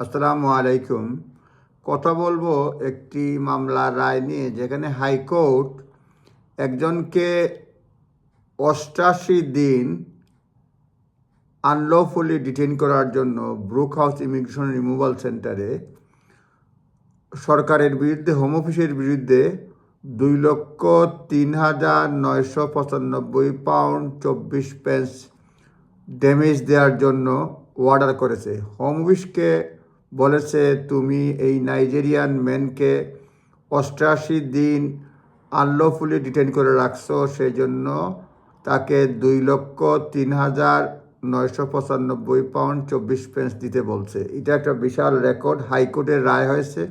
আসসালামু আলাইকুম। কথা বলব একটি মামলার রায় নিয়ে, যেখানে হাইকোর্ট একজনকে অষ্টাশি দিন আনলফুলি ডিটেইন করার জন্য ব্রুক হাউস ইমিগ্রেশন রিমুভাল সেন্টারে সরকারের বিরুদ্ধে হোম অফিসের বিরুদ্ধে দুই লক্ষ তিন হাজার নয়শো পঁচানব্বই পাউন্ড চব্বিশ পেন্স ড্যামেজ দেওয়ার জন্য অর্ডার করেছে। হোম অফিসকে বলেছে, তুমি এই নাইজেরিয়ান ম্যানকে অষ্টাশি দিন আনলফুলি ডিটেন করে রাখছো সেই জন্য তাকে দুই লক্ষ তিন হাজার নয়শো পঁচানব্বই পাউন্ড চব্বিশ পেন্স দিতে বলছে। এটা একটা বিশাল রেকর্ড, হাইকোর্টের রায় হয়েছে।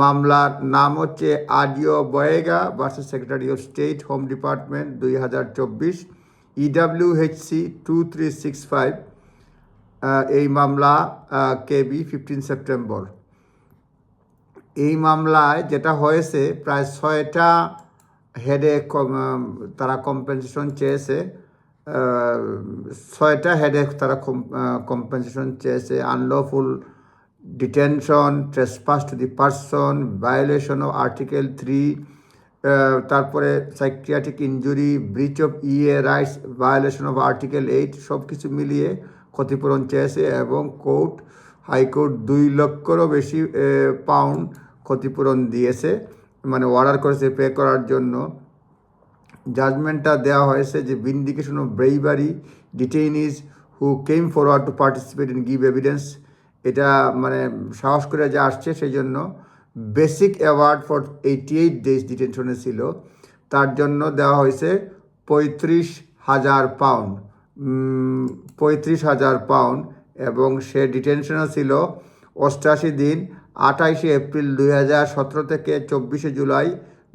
মামলার নাম হচ্ছে Adio Boyega versus secretary of state home department দুই হাজার চব্বিশ EWHC two three six five এই মামলা কেবি ফিফটিন সেপ্টেম্বর এই মামলায় যেটা হয়েছে, প্রায় ছয়টা হেডে তারা কম্পেনসেশন চেয়েছে ছয়টা হেডে তারা কম্পেনসেশন চেয়েছে। Unlawful detention trespass to the person violation of article three তারপরে psychiatric injury breach of EA rights violation of article eight সব কিছু মিলিয়ে ক্ষতিপূরণ চেয়েছে এবং কোর্ট, হাইকোর্ট দুই লক্ষরও বেশি পাউন্ড ক্ষতিপূরণ দিয়েছে মানে অর্ডার করেছে পে করার জন্য। জাজমেন্টটা দেওয়া হয়েছে যে vindication of bravery detainees who came forward to participate in give evidence এটা মানে সাহস করে যা আসছে সেই জন্য basic award for eighty eight days ডিটেনশনে ছিল, তার জন্য দেওয়া হয়েছে পঁয়ত্রিশ হাজার পাউন্ড। পঁয়ত্রিশ হাজার পাউন্ড এবং সে ডিটেনশনও ছিল অষ্টাশি দিন, আঠাইশে এপ্রিল দুই হাজার সতেরো থেকে চব্বিশে জুলাই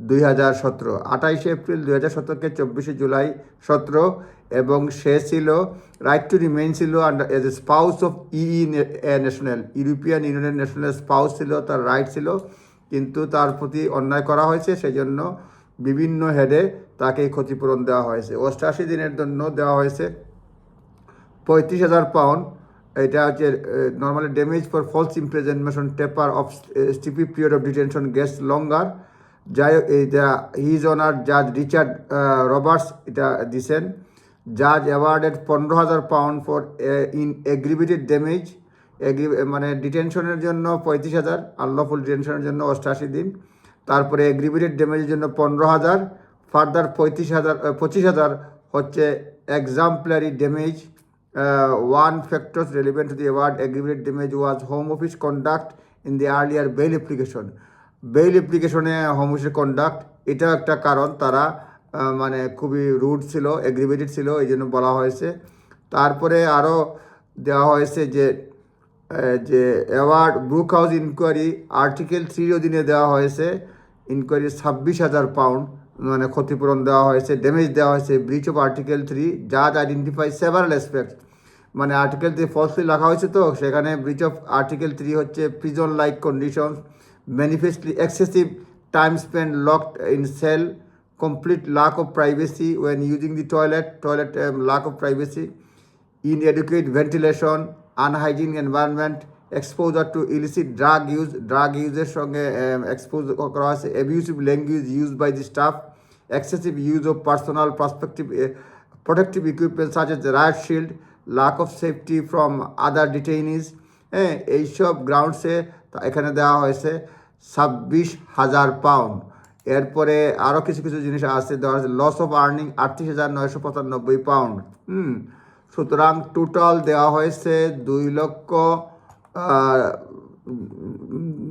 দুই হাজার সতেরো। আঠাইশে এপ্রিল দুই হাজার সতেরো থেকে চব্বিশে জুলাই সতেরো এবং সে ছিল রাইট টু রিমেইন ছিল under age a spouse of EE national European ইউনিয়নের ন্যাশনাল স্পাউস ছিল, তার রাইট ছিল, কিন্তু তার প্রতি অন্যায় করা হয়েছে সেই জন্য বিভিন্ন হেডে তাকে ক্ষতিপূরণ দেওয়া হয়েছে। অষ্টাশি দিনের জন্য দেওয়া হয়েছে। পঁয়ত্রিশ হাজার পাউন্ড এটা হচ্ছে normally damage for false imprisonment taper of steep period of detention guest longer যাই এটা হিজ অনার জাজ রিচার্ড রবার্টস এটা দিছেন। জাজ অ্যাওয়ার্ডেড পনেরো হাজার pound for in aggravated damage agri মানে ডিটেনশনের জন্য পঁয়ত্রিশ হাজার আনলফুল ডিটেনশনের জন্য অষ্টাশি দিন। তারপরে এগ্রিভেটেড ড্যামেজের জন্য পনেরো হাজার ফার্দার পঁয়ত্রিশ হাজার পঁচিশ হাজার হচ্ছে exemplary damage one factors relevant to the award aggregate damage was home office conduct in the earlier bail application. Bail অ্যাপ্লিকেশনে হোম অফিসের কন্ডাক্ট এটা একটা কারণ, তারা মানে খুবই রুড ছিল এগ্রিভেটেড ছিল, এই জন্য বলা হয়েছে। তারপরে আরও দেওয়া হয়েছে যে যে award Brook House inquiry article থ্রির অধীনে দেওয়া হয়েছে। ইনকোয়ারি ছাব্বিশ হাজার পাউন্ড মানে ক্ষতিপূরণ দেওয়া হয়েছে ড্যামেজ দেওয়া হয়েছে ব্রিচ অফ আর্টিকেল থ্রি জাজ আইডেন্টিফাই সেভারাল অ্যাসপেক্ট মানে আর্টিকেল থ্রি ফলসলি লেখা হয়েছে তো, সেখানে ব্রিচ অফ আর্টিকেল থ্রি হচ্ছে prison like conditions manifestly excessive time spend locked in cell complete lack of privacy when using the toilet toilet lack of privacy, inadequate ventilation, unhygienic environment exposure to illicit drug use drug ইউজের সঙ্গে expose করা হয়েছে। Abusive language use by the staff excessive use of personal perspective protective such as the riot shield, lack of safety from other detainees হ্যাঁ এইসব গ্রাউন্ডসে এখানে দেওয়া হয়েছে ছাব্বিশ হাজার পাউন্ড এরপরে আরও কিছু কিছু জিনিস আছে, দেওয়া হয়েছে লস অফ আর্নিং আটত্রিশ হাজার নয়শো পঁচানব্বই পাউন্ড হুম, সুতরাং টোটাল দেওয়া হয়েছে দুই লক্ষ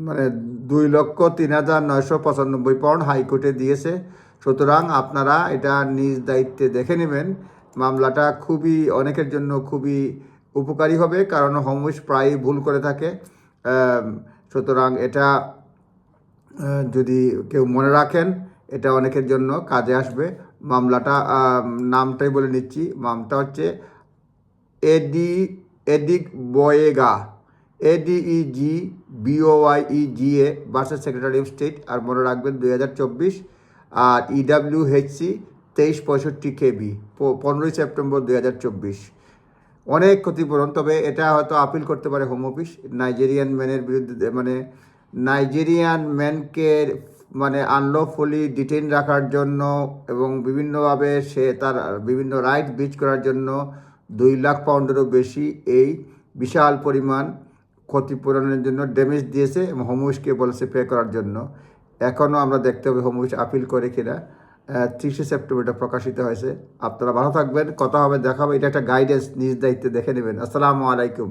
মানে দুই লক্ষ তিন হাজার নয়শো পঁচানব্বই পাউন্ড হাইকোর্টে দিয়েছে। সুতরাং আপনারা এটা নিজ দায়িত্বে দেখে নেবেন। মামলাটা খুবই, অনেকের জন্য খুবই উপকারী হবে, কারণ হোমউইস প্রায়ই ভুল করে থাকে। সুতরাং এটা যদি কেউ মনে রাখেন, এটা অনেকের জন্য কাজে আসবে। মামলাটা নামটাই বলে নিচ্ছি। নামটা হচ্ছে Ade, Adeg Boyega. ADEG BOY G A versus secretary of state আর মনে রাখবেন দুই হাজার চব্বিশ, আর E ইডাব্লিউএইচসি তেইশ পঁয়ষট্টি কেবি পনেরোই সেপ্টেম্বর দুই হাজার চব্বিশ। অনেক ক্ষতিপূরণ, তবে এটা হয়তো আপিল করতে পারে হোম অফিস নাইজেরিয়ান ম্যানের বিরুদ্ধে মানে নাইজেরিয়ান ম্যানকে মানে আনলফুলি ডিটেন রাখার জন্য এবং বিভিন্নভাবে সে তার বিভিন্ন রাইট বিচ করার জন্য দুই লাখ পাউন্ডেরও বেশি এই বিশাল পরিমাণ ক্ষতিপূরণের জন্য ড্যামেজ দিয়েছে এবং হোম বলেছে পে করার জন্য। এখনও আমরা দেখতে হবে হোম আপিল করে কিনা। তিরিশে সেপ্টেম্বর এটা প্রকাশিত হয়েছে। আপনারা ভালো থাকবেন, কথা হবে, দেখা হবে। এটা একটা গাইডেন্স নিজ দায়িত্বে দেখে নেবেন। আসসালামু আলাইকুম।